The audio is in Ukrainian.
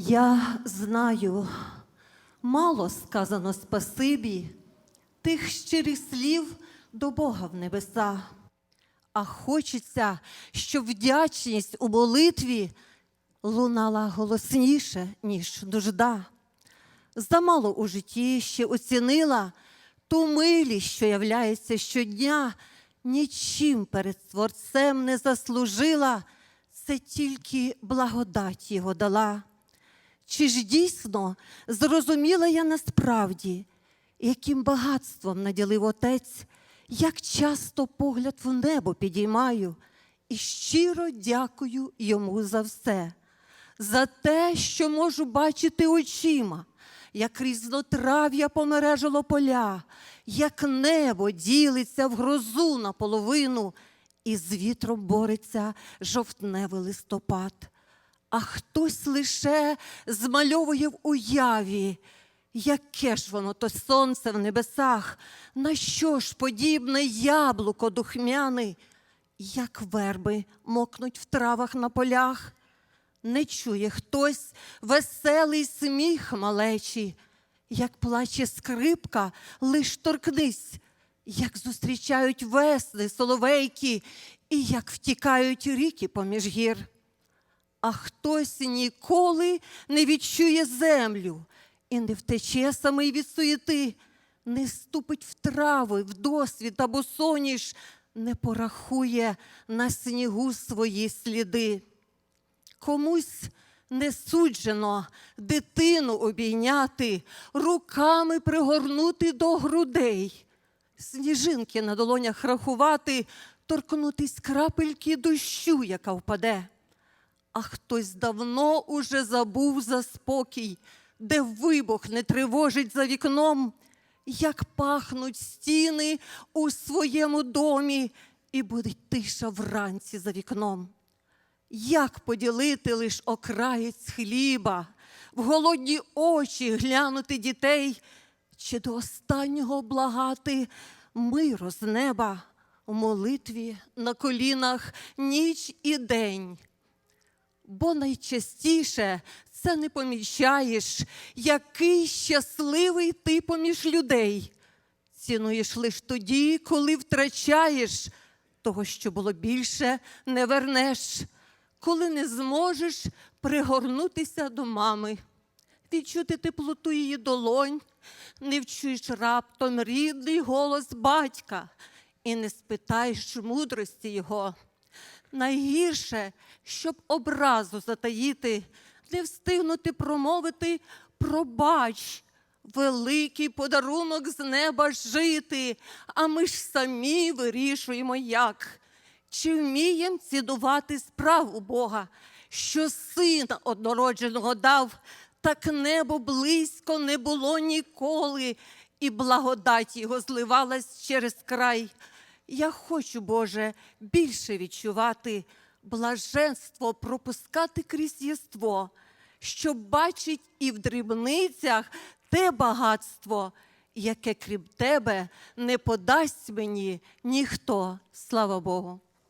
Я знаю, мало сказано спасибі тих щирих слів до Бога в небеса. А хочеться, щоб вдячність у молитві лунала голосніше, ніж нужда. Замало у житті ще оцінила ту милість, що являється щодня, нічим перед Творцем не заслужила, це тільки благодать його дала. Чи ж дійсно зрозуміла я насправді, яким багатством наділив отець, як часто погляд в небо підіймаю і щиро дякую йому за все, за те, що можу бачити очима, як різнотрав'я помережило поля, як небо ділиться в грозу наполовину, і з вітром бореться жовтневий листопад а хтось лише змальовує в уяві, яке ж воно то сонце в небесах, на що ж подібне яблуко духмяне, як верби мокнуть в травах на полях. Не чує хтось веселий сміх малечі, як плаче скрипка, лиш торкнись, як зустрічають весни соловейки, і як втікають ріки поміж гір а хтось ніколи не відчує землю і не втече самий від суєти, не ступить в трави, в досвід або соніш, не порахує на снігу свої сліди. Комусь не суджено дитину обійняти, руками пригорнути до грудей, сніжинки на долонях рахувати, торкнутись крапельки дощу, яка впаде а хтось давно уже забув за спокій, де вибух не тривожить за вікном, як пахнуть стіни у своєму домі, і буде тиша вранці за вікном. Як поділити лиш окраєць хліба, в голодні очі глянути дітей, чи до останнього благати миру з неба в молитві на колінах ніч і день бо найчастіше це не помічаєш, який щасливий ти поміж людей. Цінуєш лише тоді, коли втрачаєш, того, що було більше, не вернеш, коли не зможеш пригорнутися до мами, відчути теплоту її долонь, не вчуєш раптом рідний голос батька і не спитаєш мудрості його. Найгірше, щоб образу затаїти, не встигнути промовити пробач, великий подарунок з неба жити, а ми ж самі вирішуємо, як. Чи вмієм цінувати справу Бога, що сина однородженого дав, так небо близько не було ніколи, і благодать його зливалась через край. Я хочу, Боже, більше відчувати блаженство, пропускати крізь єство, що бачить і в дрібницях те багатство, яке крім тебе не подасть мені ніхто. Слава Богу.